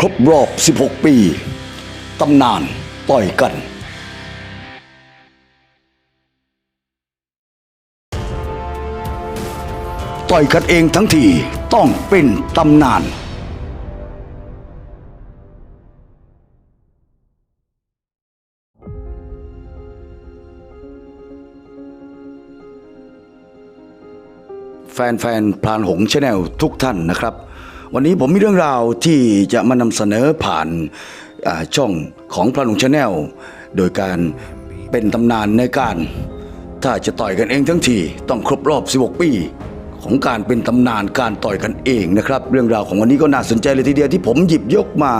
ครบรอบ 16 ปี ตำนานต่อยกัน ต่อยกันเองทั้งทีต้องเป็นตำนาน แฟนๆพลานหงชาแนลทุกท่านนะครับ วันนี้ผมมีเรื่องราวที่จะมานำเสนอผ่านาช่องของพลานหงชาแนลโดยการเป็นตำนานในการ ถ้าจะต่อยกันเองทั้งทีต้องครบรอบ 16 ปีของการเป็นตำนานการต่อยกันเองนะครับ เรื่องราวของวันนี้ก็น่าสนใจเลยทีเดียวที่ผมหยิบยกมา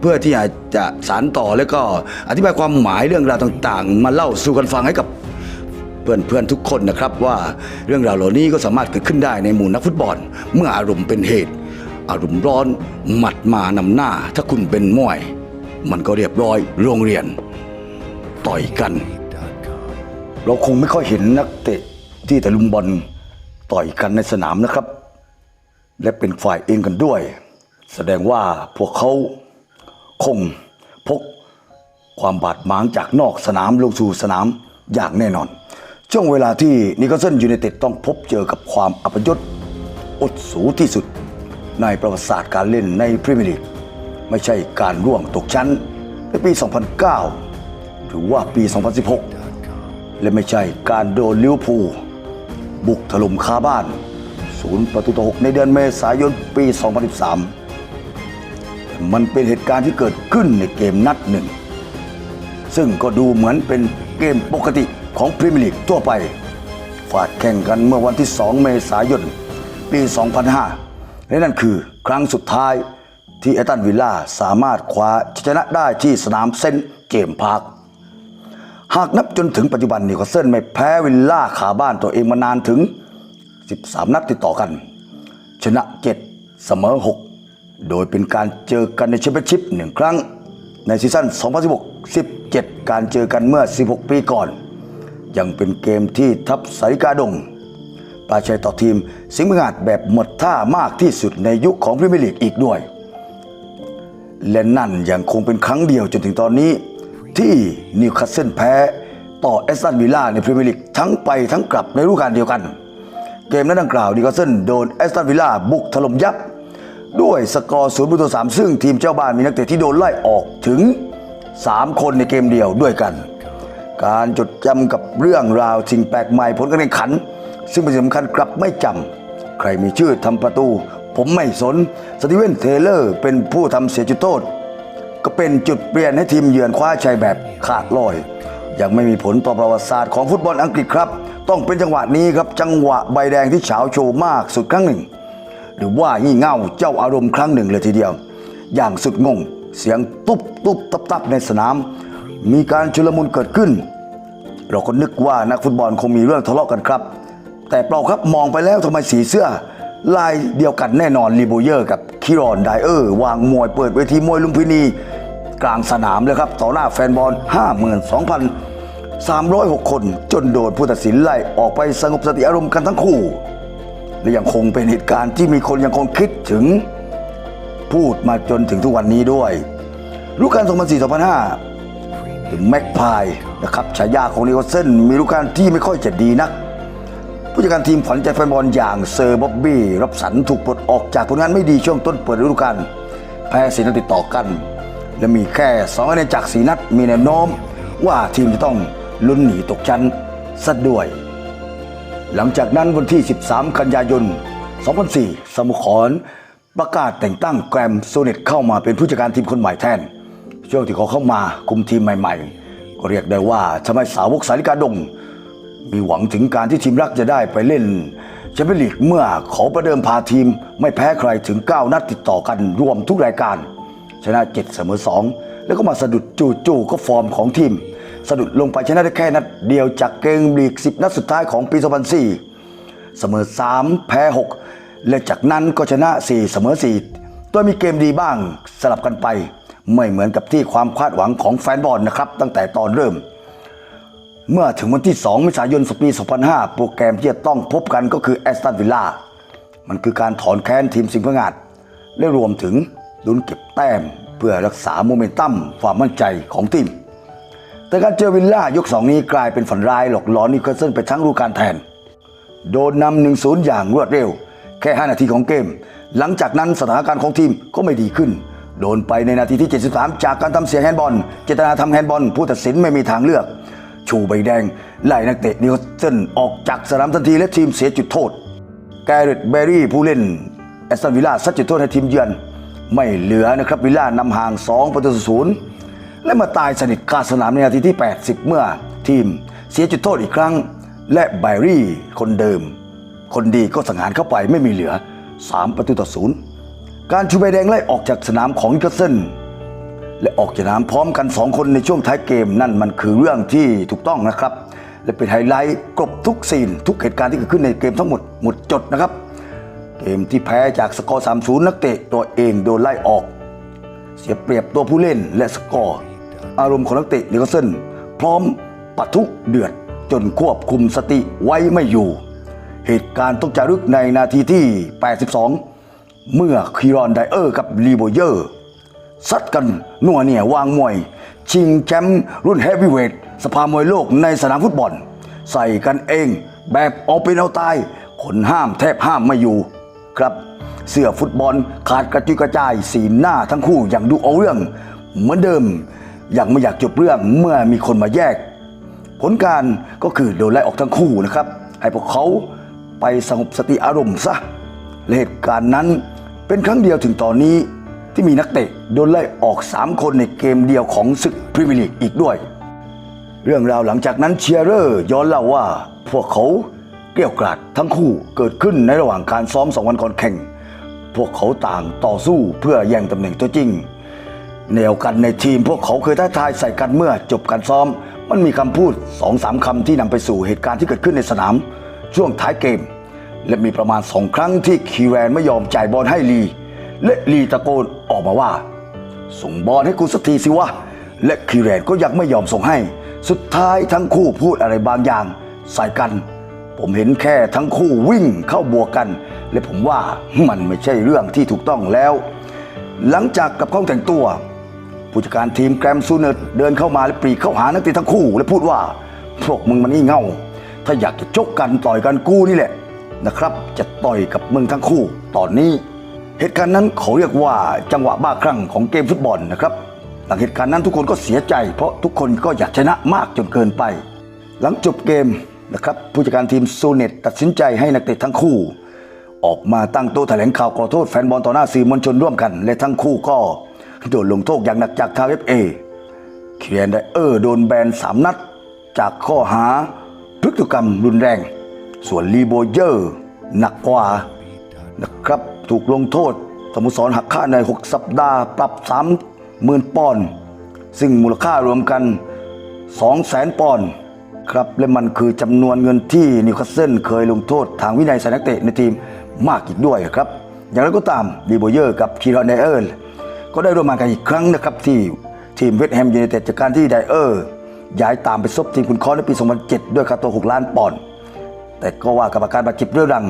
เพื่อที่จะสารต่อแล้วก็อธิบายความหมายเรื่องราวต่าง ๆ มาเล่าสู่กันฟังให้กับ เพื่อนเพื่อนๆทุกคนนะครับว่าเรื่องราวเหล่านี้ก็สามารถเกิดขึ้นได้ในหมู่นักฟุตบอล เมื่ออารมณ์เป็นเหตุ อารมณ์ร้อนหมัดมานำหน้า ถ้าคุณเป็นมวย มันก็เรียบร้อยโรงเรียน ต่อยกัน เราคงไม่ค่อยเห็นนักเตะที่แต่ลุมบอลต่อยกันในสนามนะครับ และเป็นฝ่ายเองกันด้วย แสดงว่าพวกเขาคงพกความบาดหมางจากนอกสนามลงสู่สนามอย่างแน่นอน ช่วงเวลาที่นิโคลสันยูไนเต็ดต้องพบเจอกับความอัปยศอดสูที่สุด ในประวัติศาสตร์การเล่นในพรีเมียร์ลีกไม่ใช่การร่วงตกชั้นในปี 2009 หรือว่าปี 2016 และไม่ใช่การโดนลิเวอร์พูลบุกถล่มคาบ้านศูนย์ประตูต่อหกในเดือนเมษายนปี 2013 มันเป็นเหตุการณ์ที่เกิดขึ้นในเกมนัดหนึ่ง ซึ่งก็ดูเหมือนเป็นเกมปกติ ของพรีเมียร์ลีกทั่วไปฟาดแข่งกันเมื่อวันที่ 2 เมษายน ปี 2005 และนั่นคือครั้งสุดท้ายที่แอตันวิลล่าสามารถคว้าชัยชนะได้ที่สนามเซนเจมพาร์ค หากนับจนถึงปัจจุบันนิโคลเซนไม่แพ้วิลล่าขาบ้านตัวเองมานานถึง 13 นัดติดต่อกัน ชนะ 7 เสมอ 6 โดยเป็นการเจอกันในแชมเปี้ยนชิพหนึ่งครั้งในซีซั่น 2016 17 การเจอกันเมื่อ 16 ปีก่อน ยังเป็นเกมที่ทัพสาริกาดงปราชัยต่อทีมสิงห์งาดแบบหมดท่ามากที่สุดในยุคของพรีเมียร์ลีกอีกด้วย และนั่นยังคงเป็นครั้งเดียวจนถึงตอนนี้ ที่นิวคาสเซิลแพ้ ต่อแอสตันวิลล่าในพรีเมียร์ลีกทั้งไปทั้งกลับในฤดูกาลเดียวกัน เกมนั้นดังกล่าวนิวคาสเซิลโดนแอสตันวิลล่าบุกถล่มยับด้วยสกอร์ศูนย์ประตูสามซึ่งทีมเจ้าบ้านมีนักเตะที่โดนไล่ออกถึง 3 คนในเกมเดียวด้วยกัน การจดจำกับเรื่องราวสิ่งแปลกใหม่ผลการแข่งขัน ซึ่งเป็นสิ่งสำคัญกลับไม่จำใครมีชื่อทำประตู ผมไม่สนสตีเวนเทเลอร์เป็นผู้ทำเสียจุดโทษ ก็เป็นจุดเปลี่ยนให้ทีมเยือนคว้าชัยแบบขาดลอย ยังไม่มีผลต่อประวัติศาสตร์ของฟุตบอลอังกฤษครับ ต้องเป็นจังหวะนี้ครับจังหวะใบแดงที่เฉาโชว์มากสุดครั้งหนึ่ง หรือว่างี่เง่าเจ้าอารมณ์ครั้งหนึ่งเลยทีเดียว อย่างสุดงง เสียงตุ๊บตุ๊บตับตับในสนาม มีการชุลมุนเกิดขึ้น เราก็นึกว่านักฟุตบอลคงมีเรื่องทะเลาะกันครับ แต่เปล่าครับมองไปแล้วทำไมสีเสื้อ ลายเดียวกันแน่นอนลีโบเยอร์กับคิรอนไดเออร์วางมวยเปิดเวทีมวยลุมพินี กลางสนามเลยครับต่อหน้าแฟนบอล 52,306 คน จนโดนผู้ตัดสินไล่ออกไปสงบสติอารมณ์กันทั้งคู่และยังคงเป็นเหตุการณ์ที่มีคนยังคงคิดถึง พูดมาจนถึงทุกวันนี้ด้วยฤดูกาล2004-2005 หรือแม็กพายนะครับฉายาของนิโคลเซนมีลูกการที่ไม่ค่อยจะดีนัก ผู้จัดการทีมขวัญใจแฟนบอลอย่างเซอร์บ๊อบบี้รับสันถูกปลดออกจากผลงานไม่ดีช่วงต้นเปิดฤดูกาลแพ้สีนัดติดต่อกัน และมีแค่สองคะแนนจากสีนัดมีแนวโน้ม ว่าทีมจะต้องลุ้นหนีตกชั้นซะด้วย หลังจากนั้นวันที่ 13 กันยายน 2004 สมุขรประกาศแต่งตั้งแกรมโซเนตเข้ามาเป็นผู้จัดการทีมคนใหม่แทน ช่วงที่เขาเข้ามาคุมทีมใหม่ ๆ ก็เรียกได้ว่าทำให้สาวกสาริกาดง มีหวังถึงการที่ทีมรักจะได้ไปเล่นแชมเปี้ยนลีกเมื่อเขาประเดิมพาทีม ไม่แพ้ใครถึง 9 นัดติดต่อกันรวมทุกรายการ ชนะ 7 เสมอ 2 แล้วก็มาสะดุดจู่ๆก็ฟอร์มของทีม สะดุดลงไปชนะได้แค่นัดเดียวจากเกมลีก 10 นัดสุดท้ายของปี 2004 เสมอ 3 แพ้ 6 และจากนั้นก็ชนะ 4 เสมอ4โดยมีเกมดีบ้างสลับกันไป ไม่เหมือนกับที่ความคาดหวังของแฟนบอลนะครับ ตั้งแต่ตอนเริ่ม เมื่อถึงวันที่ 2 มิถุนายนปี 2005 โปรแกรมที่จะต้องพบกันก็คือแอสตันวิลล่ามันคือการถอนแค้นทีมสิงห์พงาดและรวมถึงลุ้นเก็บแต้มเพื่อรักษาโมเมนตัมความมั่นใจของทีม แต่การเจอวิลล่ายก 2 นี้กลายเป็นฝันร้ายหลอกหลอนนิวคาสเซิลไปทั้งฤดูกาลแทน โดนนำหนึ่งศูนย์อย่างรวดเร็ว แค่ 5 นาทีของเกม หลังจากนั้นสถานการณ์ของทีมก็ไม่ดีขึ้น โดนไปในนาทีที่ 73 จากการทำเสียแฮนด์บอล เจตนาทำแฮนด์บอล ผู้ตัดสินไม่มีทางเลือก ชูใบแดง ไล่นักเตะนิวคาสเซิลออกจากสนามทันทีและทีมเสียจุดโทษ แกเรตเบร์รี่ผู้เล่นแอสตันวิลล่าซัดจุดโทษให้ทีมเยือน ไม่เหลือนะครับวิลล่านำห่าง 2 ประตูต่อศูนย์และมาตายสนิทคาสนามในนาทีที่ 80 เมื่อทีมเสียจุดโทษอีกครั้ง และไบรี่คนเดิม คนดีก็สังหารเข้าไปไม่มีเหลือ 3 ประตูต่อศูนย์ การชูใบแดงไล่ออกจากสนามของนิคาสเซิลและออกจากสนามพร้อมกัน 2 คนในช่วงท้ายเกมนั่นมันคือเรื่องที่ถูกต้องนะครับ และเป็นไฮไลท์กลบทุกซีน ทุกเหตุการณ์ที่เกิดขึ้นในเกมทั้งหมดหมดจดนะครับ เกมที่แพ้จากสกอร์ 3-0 นักเตะตัวเองโดนไล่ออก เสียเปรียบตัวผู้เล่นและสกอร์ อารมณ์ของนักเตะนิวคาสเซิลพร้อมปะทุเดือดจนควบคุมสติไว้ไม่อยู่ เหตุการณ์ต้องจารึกในนาทีที่ 82 เมื่อคีรอนไดเออร์กับลีโบเยอร์ซัดกันนัวเนี่ยวางมวย ชิงแชมป์รุ่นเฮฟวีเวทสภามวยโลกในสนามฟุตบอล ใส่กันเองแบบเอาเป็นเอาตาย คนห้ามแทบห้ามไม่อยู่ ครับเสื้อฟุตบอลขาดกระจุยกระจายสีหน้าทั้งคู่อย่างดูเอาเรื่อง เหมือนเดิม อย่างไม่อยากจบเรื่องเมื่อมีคนมาแยก ผลการก็คือโดนไล่ออกทั้งคู่นะครับ ให้พวกเขาไปสงบสติอารมณ์ซะ และเหตุการณ์นั้นเป็นครั้งเดียวถึงตอนนี้ที่มีนักเตะโดนไล่ออก 3 คนในเกมเดียวของศึกพรีเมียร์ลีกอีกด้วย เรื่องราวหลังจากนั้นเชียร์เรอร์ย้อนเล่าว่า พวกเขาเกลี้ยวกราดทั้งคู่เกิดขึ้นในระหว่างการซ้อมสองวันก่อนแข่ง พวกเขาต่างต่อสู้เพื่อแย่งตำแหน่งตัวจริง แนวกันในทีมพวกเขาเคยท้าทายใส่กันเมื่อจบการซ้อม มันมีคำพูดสองสามคำที่นำไปสู่เหตุการณ์ที่เกิดขึ้นในสนาม ช่วงท้ายเกม และมีประมาณสองครั้งที่คีแวนไม่ยอมจ่ายบอลให้ลี และลีตะโกนออกมาว่า ส่งบอลให้กูสักทีสิวะ และคีแรนก็ยังไม่ยอมส่งให้ สุดท้ายทั้งคู่พูดอะไรบางอย่าง ใส่กัน ผมเห็นแค่ทั้งคู่วิ่งเข้าบวกกัน และผมว่ามันไม่ใช่เรื่องที่ถูกต้องแล้ว หลังจากกับข้าแต่งตัวผู้จัดการทีมแกรมซูเนอร์เดินเข้ามาและปรีเข้าหานักเตะทั้งคู่ และพูดว่าพวกมึงมันนี่เง่า ถ้าอยากจะชกกันต่อยกันกูนี่แหละ นะครับ จะต่อยกับมึงทั้งคู่ ตอนนี้ เหตุการณ์นั้นเขาเรียกว่าจังหวะบ้าคลั่งของเกมฟุตบอลนะครับ หลังเหตุการณ์นั้นทุกคนก็เสียใจ เพราะทุกคนก็อยากชนะมากจนเกินไป หลังจบเกมนะครับผู้จัดการทีมซูเนตตัดสินใจให้นักเตะทั้งคู่ ออกมาตั้งโต๊ะแถลงข่าวขอโทษแฟนบอลต่อหน้าสื่อมวลชนร่วมกัน และทั้งคู่ก็โดนลงโทษอย่างหนักจากทางเอฟเอเคียนไดเออร์โดนแบนสามนัด จากข้อหาพฤติกรรมรุนแรง ส่วนลีโบเยอร์หนักกว่านะครับถูกลงโทษสโมุสรหักค่าใน 6 สัปดาห์ ปรับ 30,000 ปอนด์ซึ่งมูลค่ารวมกัน 200,000 ปอนด์ครับและมันคือจำนวนเงินที่นิวคาสเซิลเคยลงโทษทางวินัยสนักเตะในทีมมากอีกด้วยครับ อย่างไรก็ตามดีโบเยอร์กับคีรอนไดเออร์ก็ได้ร่วมงานกันอีกครั้งนะครับที่ทีมเวสต์แฮมยูไนเต็ดจากการที่ไดเออร์ย้ายตามไปซบทีมคุณคอในปี 2007 ด้วยค่าตัว 6 ล้านปอนด์ แต่ก็ว่ากับอาการบาดเจ็บเรื้อรัง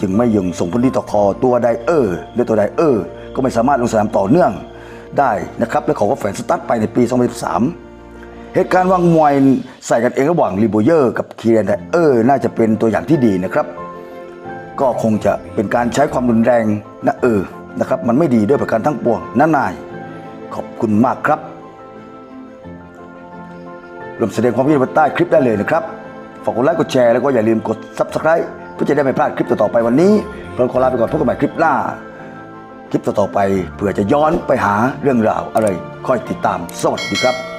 จึงไม่ยังส่งผลดีต่อคอตัวไดเออร์และตัวไดเออร์ก็ไม่สามารถลงสนามต่อเนื่องได้นะครับ และเขาก็แฝงสตาร์ทไปในปี 2013 เหตุการณ์วางมวยใส่กันเองระหว่างลีโบเยอร์กับคีเรนไดเออร์น่าจะเป็นตัวอย่างที่ดีนะครับ ก็คงจะเป็นการใช้ความรุนแรงนะเออนะครับ มันไม่ดีด้วยประการทั้งปวงนั่นนาย ขอบคุณมากครับรวมแสดงความคิดเห็นใต้คลิปได้เลยนะครับ ฝากกดไลค์กดแชร์แล้วก็อย่าลืมกด Subscribe เพื่อจะได้ไม่พลาดคลิปต่อๆไปวันนี้เราขอลาไปก่อนพบกันใหม่คลิปหน้า คลิปต่อๆไปเผื่อจะย้อนไปหาเรื่องราวอะไรค่อยติดตามสวัสดีครับ